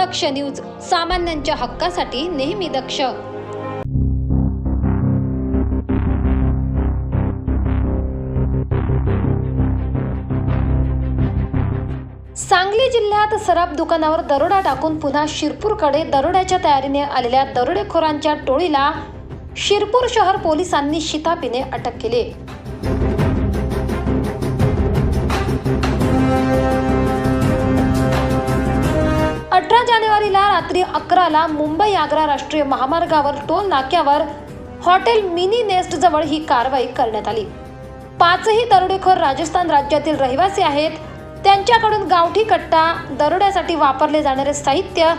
दक्ष news सामान्यांच्या हक्कासाठी नेहमी दक्ष. सांगली जिल्ह्यात सराफ दुकानावर दरोडा टाकून पुन्हा शिरपूरकडे दरोड्याच्या तयारीने आलेल्या दरोडेखोरांच्या टोळीला शिरपूर शहर पोलिसांनी शितापीने अटक केली. जानेवारीला रात्री अकराला मुंबई आग्रा राष्ट्रीय महामार्गावर टोल नाक्यावर हॉटेल मिनी नेस्ट जवळ ही कारवाई करण्यात आली. पाचही दरोडेखोर राजस्थान राज्यातील रहिवासी आहेत. त्यांच्याकडून गावठी कट्टा दरोड्यासाठी वापरले जाणारे साहित्य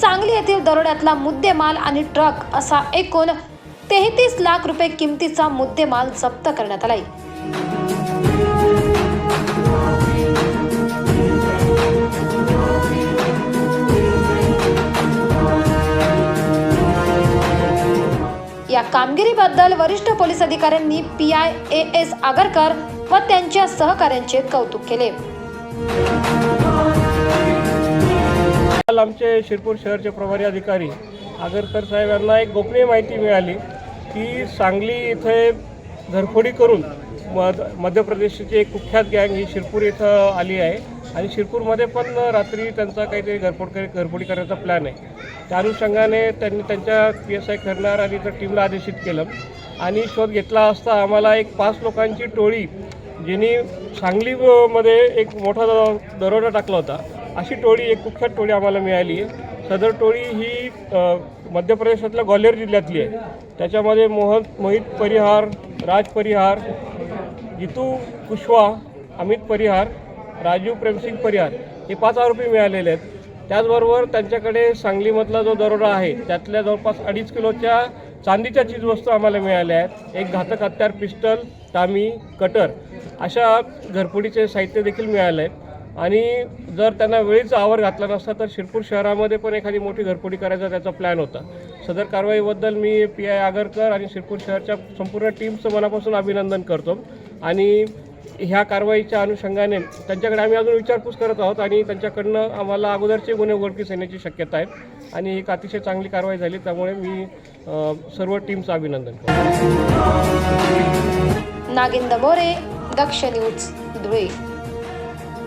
सांगली येथील दरोड्यातला मुद्देमाल आणि ट्रक असा एकूण तेहतीस लाख रुपये किमतीचा मुद्देमाल जप्त करण्यात आलाय. कामगिरीबद्दल वरिष्ठ पोलीस अधिकाऱ्यांनी P I A S Agarkar व त्यांच्या सहकाऱ्यांचे कौतुक केले. काल आमचे शिरपूर शहरचे प्रभारी अधिकारी आगरकर साहेब यांना एक गोपनीय माहिती मिळाली की सांगली इथे घरफोडी करून मध मध्य प्रदेशची एक कुख्यात गँग ही शिरपूर इथं आली आहे. आणि शिरपूरमध्ये पण रात्री त्यांचा काहीतरी घरफोड घरफोडी करण्याचा प्लॅन आहे. त्या अनुषंगाने त्यांनी त्यांच्या पी एस आय करणार आणि त्या टीमला आदेशित केलं. आणि शोध घेतला असता आम्हाला एक पाच लोकांची टोळी ज्यांनी सांगलीमध्ये एक मोठा दरोडा टाकला होता अशी टोळी एक कुख्यात टोळी आम्हाला मिळाली आहे. सदर टोळी ही मध्य प्रदेशातल्या ग्वाल्हेर जिल्ह्यातली आहे. त्याच्यामध्ये मोहन मोहित परिहार राज परिहार जितू कुशवा अमित परिहार राजीव प्रेमसिंग परिहार हे पाच आरोपी मिळालेले आहेत. त्याचबरोबर त्यांच्याकडे सांगलीमधला जो दरोडा आहे त्यातल्या जवळपास अडीच किलोच्या चांदीच्या चीजवस्तू आम्हाला मिळाल्या आहेत. एक घातक हत्यार पिस्टल टामी कटर अशा घरफोडीचे साहित्य देखील मिळालं आहे आणि जर त्यांना वेळीच आवर घातला नसता तर शिरपूर शहरामध्ये पण एखादी मोठी घरफोडी करायचा त्याचा प्लॅन होता. सदर कारवाईबद्दल मी पी आय आगरकर आणि शिरपूर शहरच्या संपूर्ण टीमचं मनापासून अभिनंदन करतो. आणि ह्या कारवाईच्या अनुषंगाने त्यांच्याकडे आम्ही अजून विचारपूस करत आहोत आणि त्यांच्याकडनं आम्हाला अगोदरचे गुन्हे उघडकीस येण्याची शक्यता आहे आणि एक अतिशय चांगली कारवाई झाली त्यामुळे मी सर्व टीमचं अभिनंदन करतो. नागिंद मोरे दक्ष न्यूज धुळे.